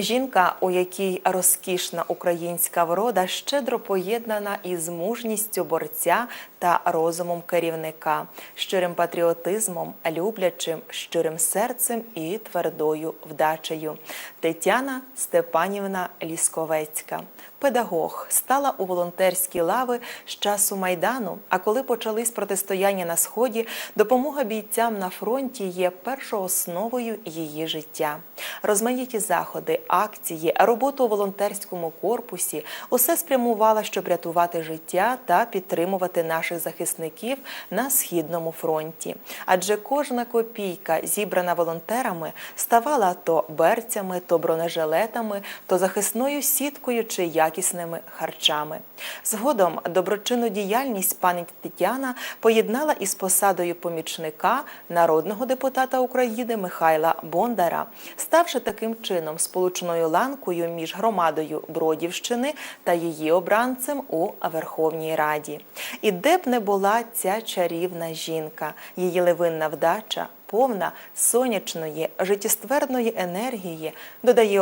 Жінка, у якій розкішна українська врода, щедро поєднана із мужністю борця та розумом керівника, щирим патріотизмом, люблячим, щирим серцем і твердою вдачею. Тетяна Степанівна Лісковецька. Педагог стала у волонтерські лави з часу майдану. А коли почались протистояння на сході, допомога бійцям на фронті є першоосновою її життя. Розмаїті заходи, акції, роботу у волонтерському корпусі усе спрямувала, щоб рятувати життя та підтримувати наших захисників на східному фронті. Адже кожна копійка, зібрана волонтерами, ставала то берцями, то бронежилетами, то захисною сіткою чи якісними харчами. Згодом доброчинну діяльність пані Тетяна поєднала із посадою помічника народного депутата України Михайла Бондара, ставши таким чином сполучною ланкою між громадою Бродівщини та її обранцем у Верховній Раді. І де б не була ця чарівна жінка, її левинна вдача. Повна сонячної життєстверної енергії додає